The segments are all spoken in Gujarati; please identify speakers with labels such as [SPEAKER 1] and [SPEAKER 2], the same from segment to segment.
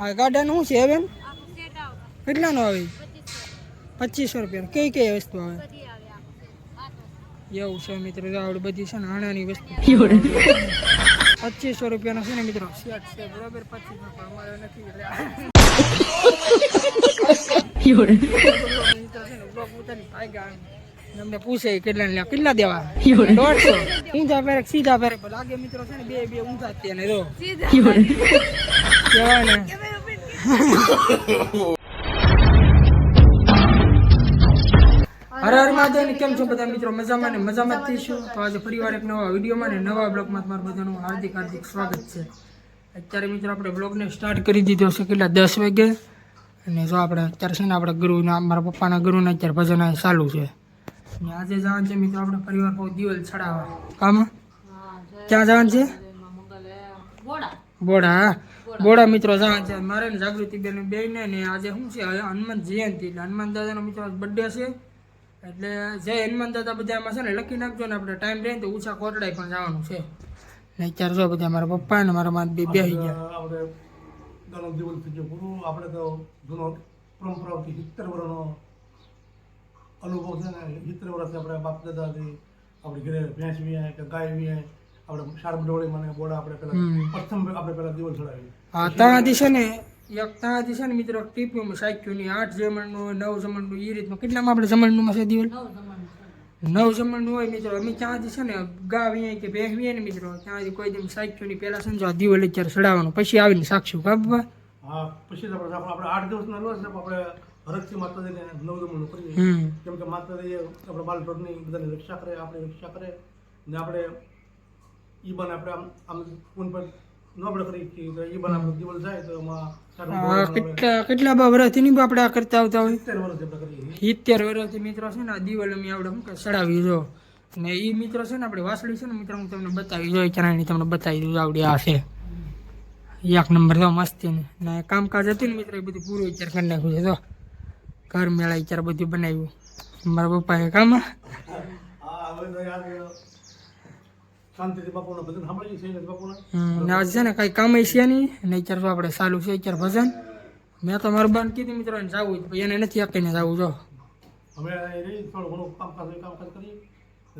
[SPEAKER 1] આ ગાડાનું શું છે બેન કેટલાનું આવે? પચીસો રૂપિયા કઈ કઈ વસ્તુ આવે? એવું છે મિત્રો જો આવડે બધી છે ને આણાની વસ્તુ. પચીસો રૂપિયાનો છે ને મિત્રો. સેટ છે બરાબર? પચીસ રૂપિયા. અમારે નથી એટલે. છે ને બ્લોક ઉતારી ભાગ્યા એમ. અમને પૂછે કેટલા લ્યા? કેટલા દેવા? દોઢસો. ઊંધા પહેરે સીધા પહેરે? લાગે મિત્રો છે ને બે બે ઊંધા જ તેને જો. કેવા ને? હર હર મહાદેવ કેમ છો બધા મિત્રો? મજામાં ને મજામાં જ થઈશું તો આજે ફરીવાર એક નવા વિડીયોમાં ને નવા બ્લોગમાં તમારું બધાનું હાર્દિક હાર્દિક સ્વાગત છે. અત્યારે મિત્રો આપણે બ્લોગને સ્ટાર્ટ કરી દીધો છે કેટલા? દસ વાગે. અને જો આપણે અત્યારે છે ને આપણે ગુરુના મારા પપ્પાના ગુરુના અત્યારે ભજન ચાલુ છે. અને આજે જવાનું છે મિત્રો આપણે પરિવાર બહુ દિવેલ ચડાવવા. કામ? ક્યાં જવાનું છે? બોડા. બોડા મિત્રો જાણ છે મારે ને જાગૃતિ બેન બે ને આજે શું છે? હવે હનુમાન જયંતિ. એટલે હનુમાન દાદાનો મિત્રો બર્થડે છે. એટલે જય હનુમાન દાદા બધામાં છે ને લખી નાખજો ને આપણે. ટાઈમ રહે ને તો ઊંચા કોટડાઈ પણ જવાનું છે. ને અત્યારે જો બધા મારા પપ્પા ને મારા માતા બે બેસી ગયા.
[SPEAKER 2] આપણે ઘણો જીવન થઈ ગયો ગુરુ. આપણે તો જૂનો પરંપરાથી સિત્તેર વર્ષનો અનુભવ છે ને સિત્તેર વર્ષથી આપણે બાપ દાદાથી આપણે ઘરે ભેંસ વીએ કે ગાય વીએ આપણે શારપ ડોળી મને બોડા આપણે પેલા. પ્રથમ આપણે પેલા દિવસ ચડાવી
[SPEAKER 1] હા ત્યાંથી છે ને એક ત્યાંથી છે ને મિત્રો ટીપીમાં સાખ્યું ની આઠ જમણનું હોય નવ જમણનું એ રીતનું. કેટલામાં આપણે જમણનું છે દિવાલ? નવ જમણનું હોય મિત્રો અમે ત્યાંથી છે ને ગા કે ભેંસ ને મિત્રો ત્યાંથી કોઈ દિન સાખ્યું ની પહેલા સમજો આ અત્યારે ચડાવવાનું પછી આવીને સાક્ષું કા બાબા?
[SPEAKER 2] હા પછી તો આપણે આપણે આઠ દિવસના લોસ છે આપણે હરકથી માતાજીને નવ જમણનું કરીએ. કેમ કે માતાજી આપણે બાલટોળની બધાની રક્ષા કરે આપણે રક્ષા કરે ને આપણે બને આપણે આમ આમ ફોન પર ન આપણે કરી કે તો બને આપણે દિવસ જાય તો એમાં.
[SPEAKER 1] કેટલા કેટલા બા વર્ષથી નહીં આપણે આ કરતા આવતા હોય?
[SPEAKER 2] સિત્તેર વર્ષ આપણે કરીએ
[SPEAKER 1] સિત્તેર વર્ષથી મિત્રો છે ને આ દિવાલ અમે આપણે શું કે ચડાવી જો. ને એ મિત્રો છે ને આપણે વાસળી છે ને મિત્રો હું તમને બતાવી જો ચણાની તમને બતાવી દઉં આવડી આ છે. એક નંબર તો મસ્તી ને. ને કામકાજ હતું ને મિત્રો એ બધું પૂરું વિચાર કરી નાખ્યું છે તો ઘર મેળા વિચાર બધું બનાવ્યું. મારા પપ્પાએ કામ
[SPEAKER 2] શાંતિથી બાપુના ભજન સાંભળીએ છીએ બાપુના.
[SPEAKER 1] હમ, ને આજે છે ને કાંઈ કામ છે નહીં ને અત્યારે તો આપણે ચાલુ છે અત્યારે ભજન. મેં તો મારું બાન કીધી મિત્રો એને જવું પછી એને નથી આપીને જવું જો.
[SPEAKER 2] અમે રહી થોડું ઘણું કામકાજ કામકાજ કરીએ.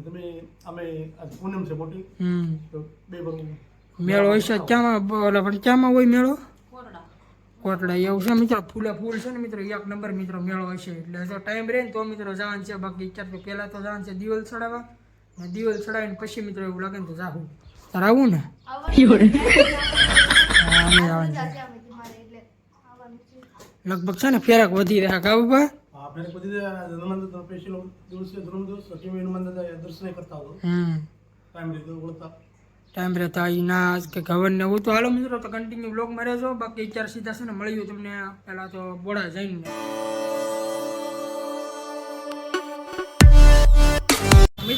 [SPEAKER 2] તમે અમે આજ પૂનમ છે મોટી.
[SPEAKER 1] હમ.
[SPEAKER 2] તો બે બરું
[SPEAKER 1] મેળો હોય છે ક્યાંમાં? ઓલા પણ ક્યાંમાં હોય મેળો? કોટડા. એવું છે મિત્રો? ફૂલે ફૂલ છે ને મિત્રો? એક નંબર મિત્રો મેળો હોય છે એટલે જો ટાઈમ રહે ને તો મિત્રો જવાનું છે. બાકી અત્યારે પહેલાં તો જવાનું છે દિવાલ ચડાવવા. દિવાલ ચડાવીને પછી મિત્રો એવું લાગે ને તો જાહું. તારે આવું ને. લગભગ છે ને ફેરાક વધી રહ્યા કા
[SPEAKER 2] કરતા ટાઈમ
[SPEAKER 1] રહેતા એ નાચ કે ખબર ને એવું તો હાલો મિત્રો તો કન્ટિન્યુ બ્લોગમાં રહેજો. બાકી અત્યારે સીધા છે ને મળ્યું તમને પહેલાં તો બોડા જઈને.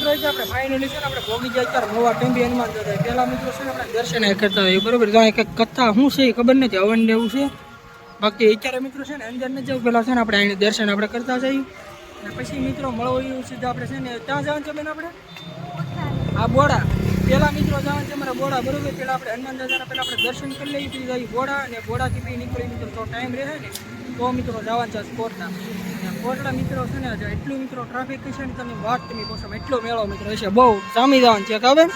[SPEAKER 1] મિત્રો જે આપણે ફાઇનલી છે ને આપણે ભોગી જાય અત્યારે નવા ટેમ્બી હનુમાન દાદા પહેલાં મિત્રો છે ને આપણે દર્શન કરતા હોય બરોબર? તો એક કથા શું છે એ ખબર નથી હવન એવું છે. બાકી અત્યારે મિત્રો છે ને અંદર નથી જવું પહેલાં છે ને આપણે અહીં દર્શન આપણે કરતા જઈએ. અને પછી મિત્રો મળવો એવું સીધા આપણે છે ને ત્યાં જવાનું છે બેન આપણે? આ બોડા. પેલા મિત્રો જવાનું છે અમારા બોડા બરોબર? પેલા આપણે હનુમાન દાદાના પેલા આપણે દર્શન કરી લઈએ પછી બોડા અને બોડાથી બી નીકળી મિત્રો તો ટાઈમ રહે ને. તો મિત્રો જવાનું છે સ્પોર્ટના કોટડા મિત્રો છે ને એટલું મિત્રો ટ્રાફિક છે ને, તમે વાત તમે પૂછો એટલો મેળો મિત્રો છે બહુ જામી જવાનું છે, ખબર?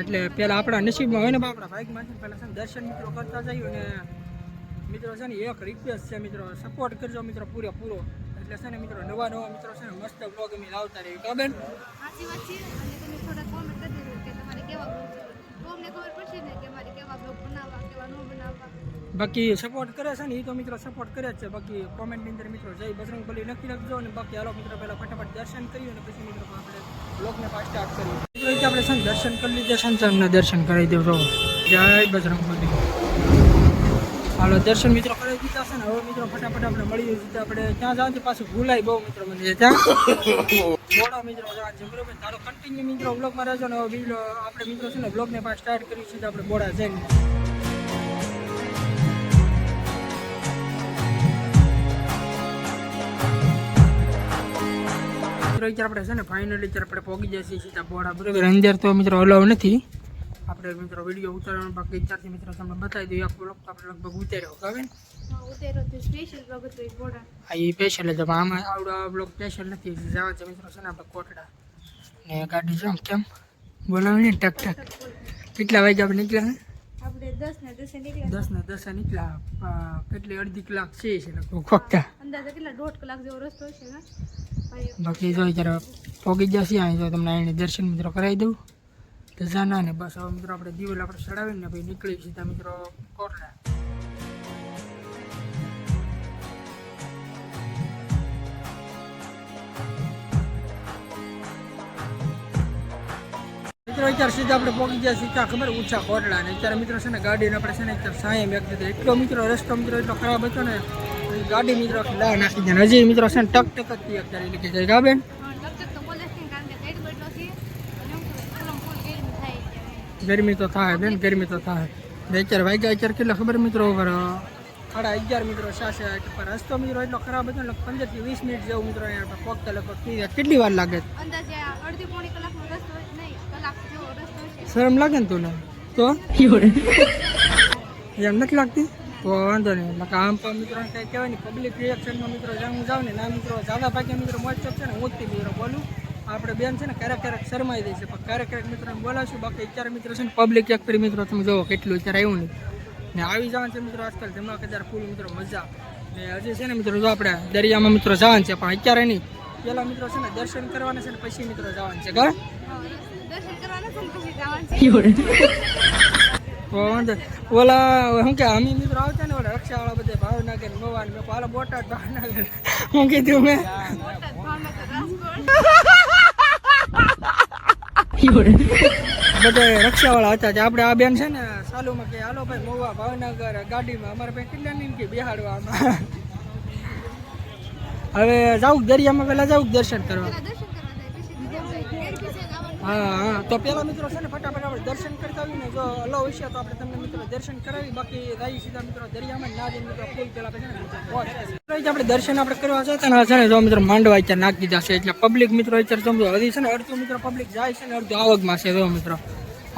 [SPEAKER 1] એટલે પેલા આપણા નસીબમાં હોય ને આપણા છે ને, પેલા છે દર્શન મિત્રો કરતા જઈએ ને મિત્રો છે ને, એક રિક્વેસ્ટ છે મિત્રો સપોર્ટ કરજો મિત્રો પૂરેપૂરો એટલે છે ને, મિત્રો, નવા નવા મિત્રો છે ને, મસ્ત બ્લોગ અમે લાવતા રહીએ બાકી સપોર્ટ કરે છે ને એ તો મિત્રો સપોર્ટ કરે છે. બાકી કોમેન્ટની અંદર મિત્રો જય બજરંગ બલી નક્કી લખજો અને બાકી હાલો મિત્રો પહેલા ફટાફટ દર્શન કરીએ અને પછી મિત્રો આપણે બ્લોગને પાછ સ્ટાર્ટ કરીએ. આપણે દર્શન કરી લીધે સંતનના દર્શન કરાવી દેવો જય બજરંગ બલી. હાલો, દર્શન મિત્રો કરી દીધા છે ને, હવે મિત્રો ફટાફટ આપણે મળી જઈએ આપણે ત્યાં જવાનું પાછું ભૂલાય બહુ મિત્રો મને ત્યાં. થોડા મિત્રો જમરો ભાઈ તારો કન્ટિન્યુ મિત્રો બ્લોગમાં રહેજો ને, હવે આપણે મિત્રો છે ને બ્લોગને પાછ સ્ટાર્ટ કરીએ છીએ આપણે બોડા જઈને. મિત્રો, અત્યારે આપણે છે ને ફાઇનલી અત્યારે આપણે પહોંચી જઈએ છીએ બોડા બરોબર? અંદર તો મિત્રો અલાવ નથી. આપણે મિત્રો વીડિયો ઉતારવાનો બાકી ચારથી મિત્રો તમને બતાવી દઈએ આખો બ્લોગ આપણે લગભગ ઉતાર્યો હવે?
[SPEAKER 3] એ
[SPEAKER 1] સ્પેશિયલ જ આમાં આવડો આ બ્લોગ સ્પેશિયલ નથી. જવા છે મિત્રો છે ને આપણે કોટડા. ને ગાડી જો કેમ? બોલાવી ને ટક ટક. કેટલા વાગે આપણે નીકળ્યા
[SPEAKER 3] દસ ને દસે નીકળ્યા
[SPEAKER 1] કેટલી અડધી કલાક છે લગભગ ખોખતા
[SPEAKER 3] અંદાજે કેટલા દોઢ કલાક જેવો રસ્તો હશે ને
[SPEAKER 1] બાકી જો જ્યારે પોગી જશે અહીં જો તમને અહીં દર્શન મિત્રો કરાવી દઉં. તો જાના ને બસ. હવે મિત્રો આપણે દિવેલ આપણે ચડાવીને ને ભાઈ નીકળી સીધા મિત્રો કોટડા. મિત્રો, અત્યારે સીધા આપણે પહોંચી ગયા સીધા ખબર? ઊંચા કોટડા ને. અત્યારે મિત્રો છે ને ગાડીને આપણે છે ને અત્યારે સાયમ એક કીધું એટલો મિત્રો રસ્તો મિત્રો એટલો ખરાબ હતો ને, ગાડી મિત્રો લા નાખી દે હજી મિત્રો છે ને ટક ટક જ અત્યારે. નીકળી જાય
[SPEAKER 3] લગભગ તો બોલે છે કારણ કે સાઈડ બેઠો છે અને હું કલમ ફૂલ ગેરમી થાય છે
[SPEAKER 1] ગરમી તો થાય બેન ગરમી તો થાય. બે ચાર વાગ્યા અત્યારે કેટલા ખબર મિત્રો ઉપર સાડા અગિયાર મિત્રો સાસે પર રસ્તો મિત્રો એટલો ખરાબ હતો ને પંદરથી વીસ મિનિટ જેવું મિત્રો અહીંયા પગતા લગભગ કેટલી વાર લાગે?
[SPEAKER 3] અંદાજે આ અડધી પોણી કલાકનો રસ્તો હશે નહીં કલાક જેવો રસ્તો હશે.
[SPEAKER 1] શરમ લાગે ને તું? તો એમ નથી લાગતી? તો વાંધો નહીં. એટલે આમ પણ મિત્રો કંઈ કહેવાય ને પબ્લિક રિએક્શનમાં મિત્રો જ્યાં જાવ જાઉં ને ના મિત્રો ઝાલા ભાગ્યા મિત્રો મોજ ચોક છે ને હું જ મિત્રો બોલું. આપણે બેન છે ને ક્યારેક ક્યારેક શરમાઈ દે છે. પણ ક્યારેક ક્યારેક મિત્રોને બોલાવશું. બાકી અત્યારે મિત્રો છે ને પબ્લિક એક ફરી મિત્રો, તમે જોવો કેટલું અત્યારે આવ્યું નહીં ને આવી જવાનું છે મિત્રો આજકાલ. ધમાકેદાર ફૂલ મિત્રો મજા. ને હજી છે ને મિત્રો જો આપણે દરિયામાં મિત્રો જવાનું છે, પણ અત્યારે નહીં. પેલા મિત્રો છે ને દર્શન કરવાના છે ને પછી મિત્રો જવાનું છે ઘર ઓલા શું કે અમે મિત્રો આવતા ને ઓલા રક્ષાવાળા બધા ભાવનગર મોવાન બોટાદ ભાવનગર હું કીધું, મેં? બધા રક્ષાવાળા હતા તે આપણે આ બેન છે ને, સાલુમાં કે, હાલો ભાઈ, મોવા ભાવનગર ગાડીમાં અમારે ભાઈ કેટલા નહીં કે બિહાડવામાં હવે જાઉં દરિયામાં પેલા જાવું દર્શન કરવા. હા હા. તો પેલા મિત્રો છે ને ફટાફટ આપણે દર્શન કરતા આવીને જો અલો હશે તો આપણે તમને મિત્રો દર્શન કરાવી. બાકી રાઈ સીધા મિત્રો દરિયામાં ના જઈને મિત્રો ફૂલ પેલા ને આપણે દર્શન આપણે કરવા જતા ને છે ને જો મિત્રો માંડવા અત્યારે નાખી દીધા છે. એટલે પબ્લિક મિત્રો અત્યારે સમજો હજી છે ને અડધું મિત્રો પબ્લિક જાય છે ને અડધું આવકમાં છે જો મિત્રો.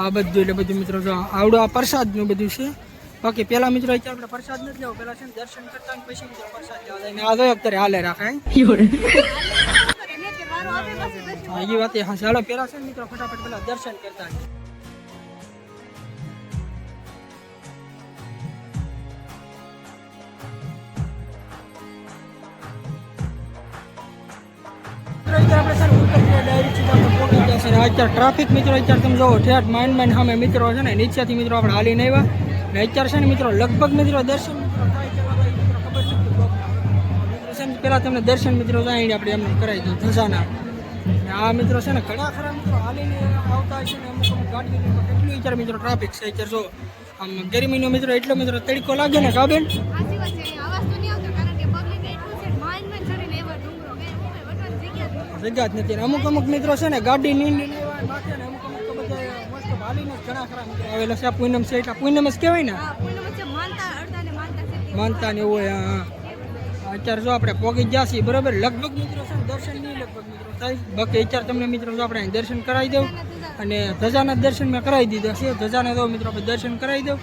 [SPEAKER 1] આ બધું એટલે બધું મિત્રો જો આવડો આ પ્રસાદનું બધું છે. બાકી પેલા મિત્રો અત્યારે આપણે પ્રસાદ નથી લેવો. પેલા છે ને દર્શન કરતા પછી મિત્રો પ્રસાદ લેવા જાય. ને આ જો અત્યારે હાલે રાખે હે.
[SPEAKER 3] ને કે વારો આવે પછી દર્શન
[SPEAKER 1] હા, એ વાત એ હા ચાલો પેલા છે ને મિત્રો ફટાફટ પેલા દર્શન કરતા આવીએ. મિત્રો, અત્યારે આપણે છે ને ઉતરીને direct સીધા આપણે પહોંચી ગયા છે. ને અત્યારે ટ્રાફિક મિત્રો અત્યારે તમે જોવો ઠેઠ માઇન્ડ માઇન્ડ સામે મિત્રો છે ને નીચેથી મિત્રો આપણે હાલીને આવ્યા ને અત્યારે છે ને મિત્રો લગભગ મિત્રો દર્શન મિત્રો થાય છે બાબા, એ મિત્રો ખબર નથી મિત્રો છે ને પેલા તમને દર્શન મિત્રો જાય આપણે એમને કરાવી દઉં ધજાના ને આ મિત્રો છે ને ઘણા ખરા મિત્રો હાલીને આવતા છે ને અમુક અમુક ગાડીઓ કેટલું વિચાર મિત્રો ટ્રાફિક છે અત્યારે જો. આમ ગરમીનો મિત્રો એટલો મિત્રો તડકો લાગે ને કાબેન
[SPEAKER 3] જગ્યા જ નથી.
[SPEAKER 1] અમુક અમુક મિત્રો છે ને ગાડી લેવા માથે ને અમુક અમુક તો બધા મસ્ત હાલીને ઘણા ખરા મિત્રો આવેલા છે. પૂનમ છે એટલે પૂનમ જ કહેવાય ને?
[SPEAKER 3] માનતા ને
[SPEAKER 1] એવું હોય હા. અત્યારે જો આપણે પોગી ગયા છીએ બરાબર લગભગ મિત્રો છે દર્શન નહીં લગભગ મિત્રો થાય બાકી અત્યારે તમને મિત્રો જો આપણે દર્શન કરાવી દઉં અને ધજાના દર્શન મેં કરાવી દીધા છે ધજાના તો મિત્રો આપણે દર્શન કરાવી દઉં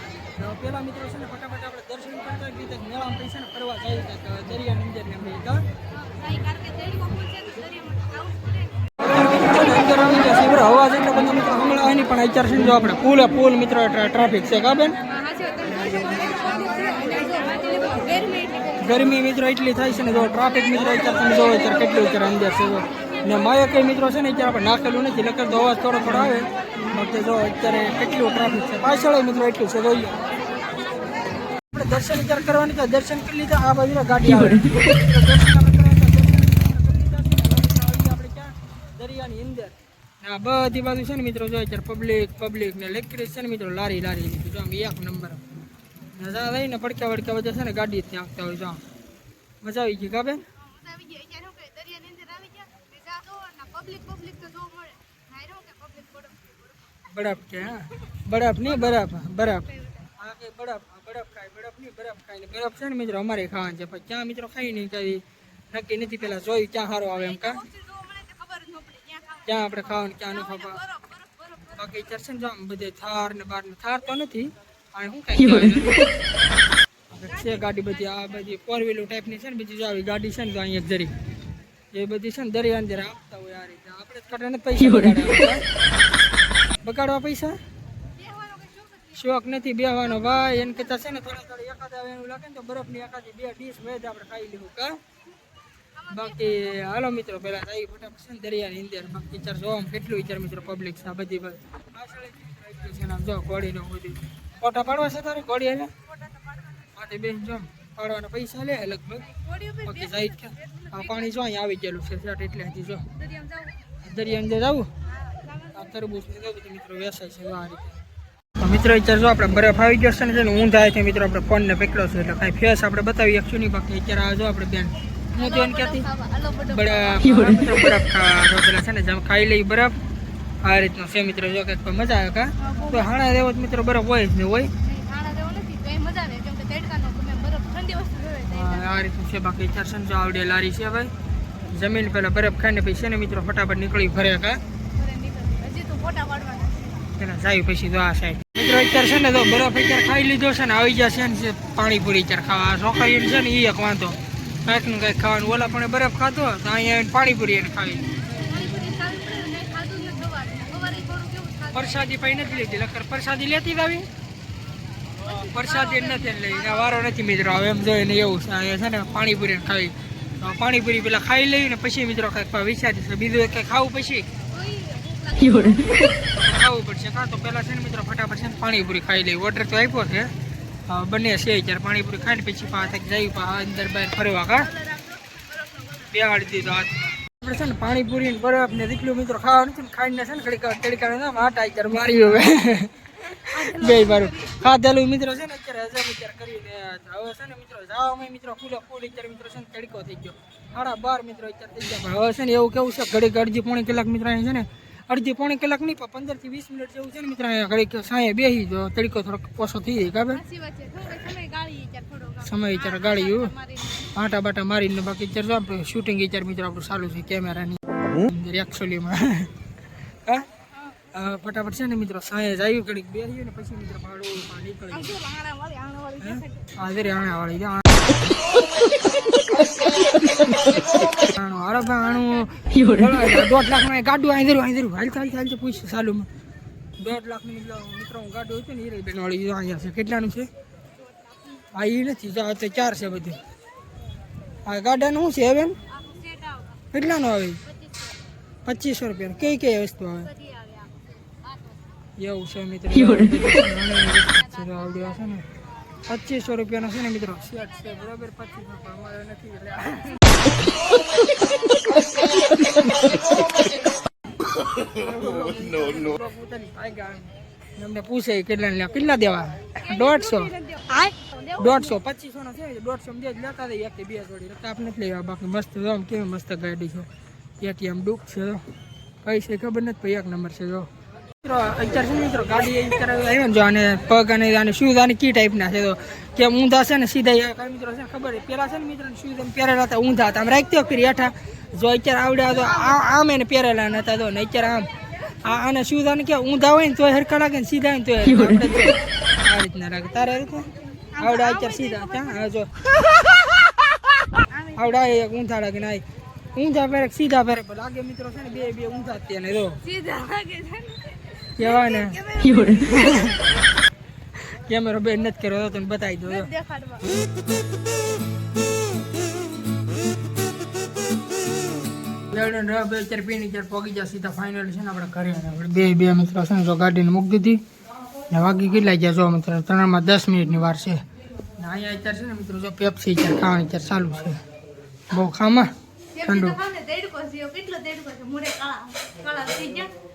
[SPEAKER 1] પેલા મિત્રો છે ને ફટાફટ આપણે દર્શન કરતા રીતે મેળામાં પૈસા ને ફરવા જાય દરિયાની અંદર ને અમે કા
[SPEAKER 3] હા, કારણ કે તડકો ફૂલ છે તો દરિયામાં આવું જ પડે ને.
[SPEAKER 1] અંદર આવી અવાજ એટલો બધો મિત્રો હમણાં એની પણ અત્યારે છે જો આપણે પુલ પુલ મિત્રો ટ્રાફિક છે કા
[SPEAKER 3] ગરમી
[SPEAKER 1] મિત્રો એટલી થાય છે ને જો ટ્રાફિક મિત્રો અત્યારે તમે જોવો અત્યારે કેટલું અત્યારે અંદર છે ને માયા કઈ મિત્રો છે ને અત્યારે આપણે નાખેલું નથી. લખેલું તો અવાજ થોડો થોડો આવે. બાકી જો અત્યારે કેટલું ટ્રાફિક છે. પાછળ મિત્રો એટલું છે. જોઈએ. આપણે દર્શન અત્યારે કરવાની તો દર્શન કરી લીધા. આ બાજુ ગાડી આવે. દરિયાની અંદર. આ બધી બાજુ છે ને મિત્રો, જો અત્યારે પબ્લિક પબ્લિક ને લેકરી છે ને મિત્રો, લારી લારી. જો આમ એક નંબર. મજા આવે ને પડક્યા વડક્યા બધા છે ને ગાડી ત્યાં આવતા હોય જો મજા આવી ગઈ કાબે
[SPEAKER 3] મજા આવી ગઈ. અત્યારે શું કે દરિયાની અંદર આવી ગયા, ને જ્યાં જોવો ને public public તો જોવા મળે. ના એ રહો કે public બરફ
[SPEAKER 1] કે હા બરફ નહીં બરફ બરફ હા કે બરફ બરફ ખાય બરફ નહીં બરફ ખાય ને બરફ છે ને મિત્રો અમારે ખાવાનું છે પણ ક્યાં મિત્રો ખાઈ નહીં કઈ નક્કી નથી પેલા જોયું ક્યાં સારો આવે એમ કા.
[SPEAKER 3] ક્યાં
[SPEAKER 1] આપણે ખાવાનું ક્યાં ન ખાવા. બાકી છે ને જો બધે થાર ને બાર ને થાર તો નથી? છે ગાડી બધી આ બધી ફોર વ્હીલર ટાઈપની છે ને બીજી જો આવી ગાડી છે ને તો અહીંયા એક જરી એ બધી છે ને દરિયા અંદર આપતા હોય આ રીતે. આપણે જ કાઢવાના પૈસા બગાડવા. બગાડવા પૈસા
[SPEAKER 3] બેહવાનો કઈ શોખ જ નહીં.
[SPEAKER 1] શોખ નથી બેહવાનો. ભાઈ એને કરતા છે ને થોડા થોડા એકાદ આવે એવું લાગે ને તો બરફની એકાદી બે ડીશ વેજ આપણે ખાઈ લેવું કા? બાકી હાલો મિત્રો પેલા આવી ફટાફટ છે ને દરિયાની અંદર. બાકી વિચાર જો આમ કેટલું વિચાર મિત્રો પબ્લિક છે આ બધી બધી. પાછળ એટલું છે ને આમ જો ઘોડીને બધી ફોટા પાડવા છે તારે? ઘોડી એને. માટે બેન જો, પાડવાના પૈસા લે લગભગ. બાકી જાય કે આ પાણી જો અહીંયા આવી ગયેલું છે શર્ટ એટલે હજી જો. દરિયા અંદર જવું? આ તરબૂચ ને બધું મિત્રો વેસે છે આ મિત્રો, અત્યારે જો આપણે બરફ આવી ગયો છે ને, જેને ઊંધ આવે છે મિત્રો આપણે ફોનને પકડ્યો છે, એટલે કાંઈ ફેસ આપણે બતાવી શકશું નહીં બાકી. અત્યારે આ જો આપણે બેન. હું
[SPEAKER 3] હાલો બધો
[SPEAKER 1] બરફ બરફ છે ને, જેમ ખાઈ લઈ બરફ. આ રીતનો છે મિત્રો જો કંઈક મજા આવે કા? તો હાણા રહેવો જ મિત્રો બરફ હોય જ
[SPEAKER 3] નહીં હોય
[SPEAKER 1] આ રીતનું છે બાકી છે જો આવડે લારી છે ભાઈ. જમીન પેલા બરફ ખાઈને પછી છે ને મિત્રો ફટાફટ નીકળી ફરે કા. પેલા જાય પછી તો આ સાઈડ. મિત્રો અત્યારે છે ને તો બરફ અત્યારે ખાઈ લીધો છે ને આવી જશે ને પાણીપુરી અત્યારે ખાવા. આ છોકરીઓ છે ને એ એક વાંધો. કાંઈક ને કાંઈક ખાવાનું. ઓલા પણ બરફ ખાતો તો અહીંયા પાણીપુરી એને ખાવી
[SPEAKER 3] પાણીપુરી ખાવી પડે ને કંઈ ખાધું જ નથી સવારે. સવારે થોડું કેવું ખાધું.
[SPEAKER 1] પ્રસાદી પૈ નથી લેતી લખર પરસાદી લેતી જ આવી? પ્રસાદી નથી લઈ વારો નથી મિત્રો. હવે એમ જોઈને એવું છે ને પાણીપુરી ખાવી. પાણીપુરી પેલા ખાઈ લઈ ને પછી મિત્રો કંઈક વિચારી છે બીજું કંઈક ખાવું પછી. ખાવું પડશે. કાં તો પેલા છે ને મિત્રો ફટાફટ છે ને પાણીપુરી ખાઈ લઈ. ઓર્ડર તો આપ્યો છે. બંને છે ત્યારે પાણીપુરી ખાઈને પછી પાછા જઈ પાછા અંદર બહાર ફરવા કા? બેહાડી દીધો હાથ. આપણે છે ને પાણીપુરી ને બરફ ને દીકલું મિત્રો ખાવાનું છે ને ખાઈને છે ને ઘડીક તડકા ના આટા અત્યારે મારી હવે. બે મારું ખાધેલું મિત્રો છે ને અત્યારે હજાર વિચાર કરીને હવે છે ને મિત્રો જવામાં મિત્રો ફૂલે ફૂલ અત્યારે મિત્રો છે ને તડકો થઈ ગયો. સાડા બાર મિત્રો અત્યારે થઈ ગયા. હવે છે ને એવું કેવું છે ઘડી અડધી પોણી કલાક મિત્રો અહીં છે ને અડધી પોણી કલાક નહીં પણ પંદરથી વીસ મિનિટ જેવું છે ને મિત્રો અહીંયા ઘડીક સાંયે બેસી તો તડકો થોડોક ઓછો થઈ જાય
[SPEAKER 3] થોડો સમય ગાળી. અત્યારે ગાળી.
[SPEAKER 1] આટા બાટા મારીને બાકી અત્યારે જો શૂટિંગ વિચાર મિત્રો આપણું ચાલુ છે કેમેરાની. અંદર એકચુઅલીમાં હા? ફટાફટ છે ને મિત્રો જ આવ્યું ઘડીક બેસીએ ને પછી મિત્રો ભાડું નીકળી
[SPEAKER 3] આમ આણા વાળી
[SPEAKER 1] અરે ભાઈ દોઢ લાખનું ગાડું આંધરું આંધરું હાલ ચાલ ચાલ છે પૂછ સાલુમાં. દોઢ લાખનું મિત્રો ગાડું હતું ને એ બેન વાળી અહીંયા છે. કેટલાનું છે? આ એ નથી ચાર છે બધું. આ ગાડાનું શું છે બેન. કેટલાનું આવે?
[SPEAKER 3] પચીસો
[SPEAKER 1] રૂપિયા કઈ કઈ વસ્તુ આવે. એવું છે મિત્રો. આવડ્યા છે ને. પચીસો રૂપિયાનો છે ને મિત્રો? સેટ છે બરાબર પચીસો પણ અમારે નથી એટલે પોતાની. પૂછે કેટલા લે કેટલા દેવા? દોઢસો. દોઢસો પચીસો નો છે દોઢસો માં દે લેતા એક કે બે જોડી. કાપ નથી લેવા બાકી. મસ્ત જો, કેવી મસ્ત ગાડી છે. એટીએમ દુઃખ છે, જો. કઈ છે ખબર નથી એક નંબર છે, જો. મિત્રો અત્યારે છે ને મિત્રો ગાડી અત્યારે આવ્યો ને જો આને પગ અને આને શૂઝ આને કી ટાઈપના છે તો કેમ ઊંધા છે ને સીધા એ કાંઈ મિત્રો છે ને ખબર છે? પેલા છે ને મિત્રો શૂઝ એમ પહેરેલા હતા ઊંધા હતા. આમ રાખતી વખતે હેઠા. જો અત્યારે આવડ્યા તો આ- આમ એને પહેરેલા નતા તો ને અત્યારે આમ. આ આને શૂઝ આને કે ઊંધા હોય ને તોય હરખા લાગે ને સીધા હોય ને તોય હરખા. આપણે જો આ રીતના લાગે તારે આ રીતે? આવડા અત્યારે સીધા હતા. હા જો. આવડા એક ઊંધા લાગે ને આ ઊંધા પહેરે કે સીધા પહેરે? પણ લાગે મિત્રો છે ને બે બે ઊંધા જ ત્યાં ને જો.
[SPEAKER 3] સીધા લાગે છે
[SPEAKER 1] કહેવાય ને કેમેરો બેન નથી કર્યો હતો તને બતાવી દો બે ચાર પીણી ચાર પોગી જાય સીધા ફાઇનલ છે ને આપણે ઘરે. આપણે બે બે મિત્રો છે ને જો ગાડીને મૂકી દીધી. ને વાગી કેટલા ગયા જો મિત્રો? ત્રણમાં દસ મિનિટની વાર છે. ને અહીંયા અત્યારે છે ને મિત્રો જો પેપ્સી ચાર ખાવાની અત્યારે ચાલુ છે. બહુ ખામાં? ઠંડુ.
[SPEAKER 3] કેટલો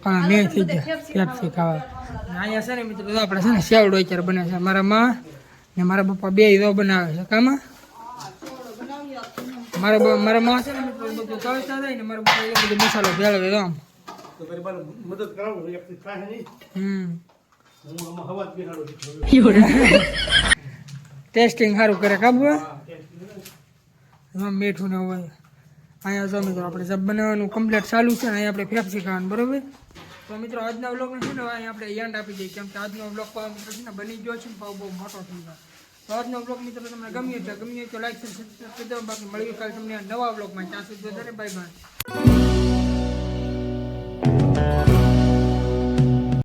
[SPEAKER 1] હા મેં થઈ ગયા ખાવા. અહીંયા છે ને મિત્રો આપણે છે ને સેવડો અત્યારે બને છે. મારા માં ને મારા પપ્પા બે જો બનાવે છે. કામાં? મારા મારા માં છે ને મિત્રો બધું કવિતા થાય ને મારા પપ્પા એ બધું મસાલો ભેળવે તો આમ
[SPEAKER 2] મદદ કરાવું
[SPEAKER 1] હમ. ટેસ્ટિંગ સારું કરે કાબુ એમાં મીઠું ને હોય. અહીંયા જો મિત્રો આપણે સબ બનાવવાનું કમ્પ્લીટ ચાલુ છે અહીંયા આપણે ફેફસી ખાવાનું બરોબર? તો મિત્રો, આજના વ્લોગને છે ને આપણે એન્ડ આપી દઈએ. કેમ કે આજનો વ્લોગ મિત્રો છે ને બની ગયો છે ને બહુ બહુ મોટો થઈ ગયો તો આજનો વ્લોગ મિત્રો, તમને ગમ્યો એટલે ગમ્યો તો લાઈક કરી દો બાકી મળીએ કાલે તમને નવા વ્લોગમાં ત્યાં સુધી વધારે બાય બાય